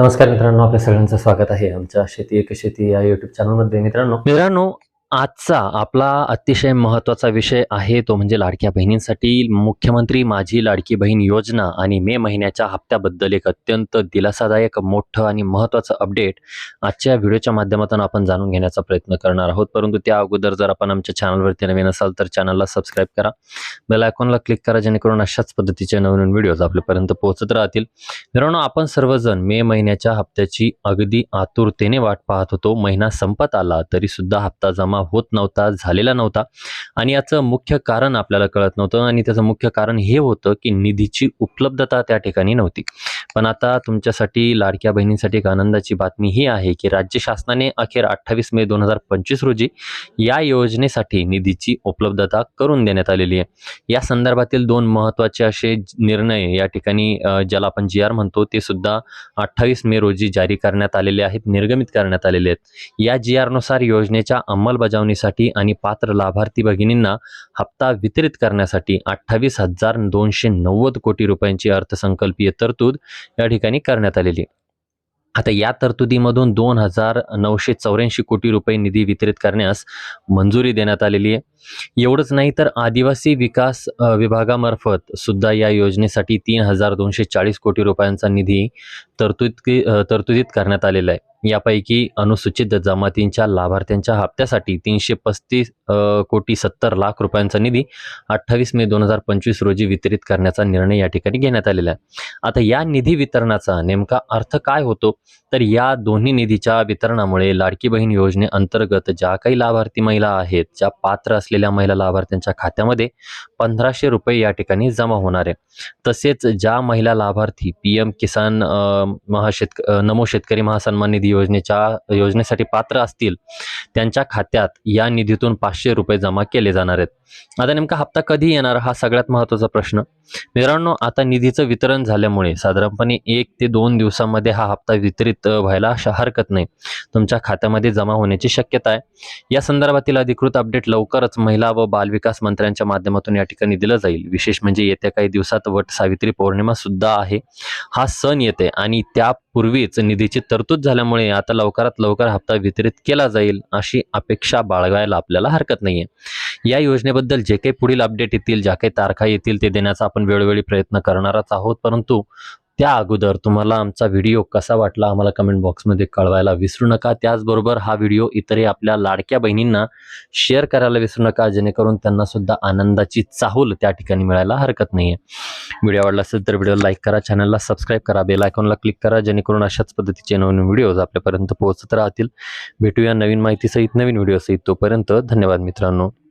नमस्कार मित्रांनो आपल्या सगळ्यांचं स्वागत आहे आमच्या शेती एक शेती या युट्यूब चॅनलमध्ये मित्रांनो मित्रांनो आजचा आपला अतिशय महत्त्वाचा विषय आहे तो म्हणजे लाडक्या बहिणींसाठी. मुख्यमंत्री माझी लाडकी बहीण योजना आणि मे महिन्याच्या हप्त्याबद्दल एक अत्यंत दिलासादायक मोठं आणि महत्त्वाचं अपडेट आजच्या व्हिडिओच्या माध्यमातून आपण जाणून घेण्याचा प्रयत्न करणार आहोत. परंतु त्या अगोदर जर आपण आमच्या चॅनलवरती नवीन असाल तर चॅनलला सबस्क्राईब करा. बेल आयकॉनला क्लिक करा जेणेकरून अशाच पद्धतीचे नवीन व्हिडिओज आपल्यापर्यंत पोहोचत राहतील. मित्रांनो आपण सर्वजण मे महिन्याच्या हप्त्याची अगदी आतुरतेने वाट पाहत होतो. महिना संपत आला तरीसुद्धा हप्ता जमा होत नव्हता झालेला नव्हता. आणि याचं मुख्य कारण आपल्याला कळत नव्हतं आणि त्याचं मुख्य कारण हे होतं की निधीची उपलब्धता त्या ठिकाणी नव्हती. पण आता तुमच्यासाठी लाडक्या बहिणींसाठी एक आनंदाची बातमी ही आहे की राज्य शासनाने अखेर अठ्ठावीस मे दोन हजार पंचवीस रोजी या योजनेसाठी निधीची उपलब्धता करून देण्यात आलेली आहे. या संदर्भातील दोन महत्त्वाचे असे निर्णय या ठिकाणी ज्याला आपण जी आर म्हणतो ते सुद्धा अठ्ठावीस मे रोजी जारी करण्यात आलेले आहेत निर्गमित करण्यात आलेले आहेत. या जी आरनुसार योजनेच्या अंमलबजावणीसाठी आणि पात्र लाभार्थी भगिनींना हप्ता वितरित करण्यासाठी अठ्ठावीस हजार दोनशे नव्वद कोटी रुपयांची अर्थसंकल्पीय तरतूद या ठिकाणी करण्यात आलेली. आता या तरतुदीमधून दोन हजार नऊशे चौऱ्याऐंशी कोटी रुपये निधी वितरित करण्यास मंजुरी देण्यात आलेली आहे. एवढंच नाही तर आदिवासी विकास विभागामार्फत सुद्धा या योजनेसाठी तीन हजार दोनशे चाळीस कोटी रुपयांचा निधी तरतुदी तरतुदीत करण्यात आलेला आहे. यापैकी अनुसूचित जमातींच्या लाभार्थ्यांच्या हप्त्यासाठी तीनशे पस्तीस कोटी सत्तर लाख रुपयांचा निधी अठ्ठावीस मे दोन हजार पंचवीस रोजी वितरित करण्याचा निर्णय या ठिकाणी घेण्यात आलेला आहे. आता या निधी वितरणाचा नेमका अर्थ काय होतो? तर या दोन्ही निधीच्या वितरणामुळे लाडकी बहीण योजनेअंतर्गत ज्या काही लाभार्थी महिला आहेत ज्या पात्र असलेल्या महिला लाभार्थ्यांच्या खात्यामध्ये पंधराशे रुपये या ठिकाणी जमा होणार आहे. तसेच ज्या महिला लाभार्थी पी एम किसान महाशेतक नमो शेतकरी महासन्मान निधी योजनेच्या योजनेसाठी पात्र असतील त्यांच्या खात्यात या निधीतून पाचशे रुपये जमा केले जाणार आहेत. आता नेमका हप्ता कधी येणार हा सगळ्यात महत्त्वाचा प्रश्न. मित्रांनो आता निधीचं वितरण झाल्यामुळे साधारणपणे एक ते दोन दिवसामध्ये हा हप्ता वितरित व्हायला हरकत नाही. तुमच्या खात्यामध्ये जमा होण्याची शक्यता आहे. या संदर्भातील अधिकृत अपडेट लवकरच महिला व बालविकास मंत्र्यांच्या माध्यमातून या ठिकाणी दिलं जाईल. विशेष म्हणजे येत्या काही दिवसात वट सावित्री पौर्णिमा सुद्धा आहे. हा सण येते आणि त्यापूर्वीच निधीची तरतूद झाल्यामुळे आता लवकरात लवकर हप्ता वितरित केला जाईल अशी अपेक्षा बाळगायला आपल्याला हरकत नाहीये. या योजनेबद्दल जे काही पुढील अपडेट येतील ज्या काही तारखा येतील ते देण्याचा आपण वेळोवेळी प्रयत्न करणारच आहोत. परंतु त्या अगोदर तुम्हाला आमचा व्हिडिओ कसा वाटला आम्हाला कमेंट बॉक्समध्ये कळवायला विसरू नका. त्याचबरोबर हा व्हिडिओ इतरही आपल्या लाडक्या बहिणींना शेअर करायला विसरू नका जेणेकरून त्यांना सुद्धा आनंदाची चाहूल त्या ठिकाणी मिळायला हरकत नाही आहे व्हिडिओ आवडला असेल तर व्हिडिओ लाईक करा चॅनलला सबस्क्राईब करा बेल आयकॉनला क्लिक करा जेणेकरून अशाच पद्धतीचे नवीन व्हिडिओज आपल्यापर्यंत पोहोचत राहतील. भेटूया नवीन माहितीसहित नवीन व्हिडिओसहित तोपर्यंत धन्यवाद मित्रांनो.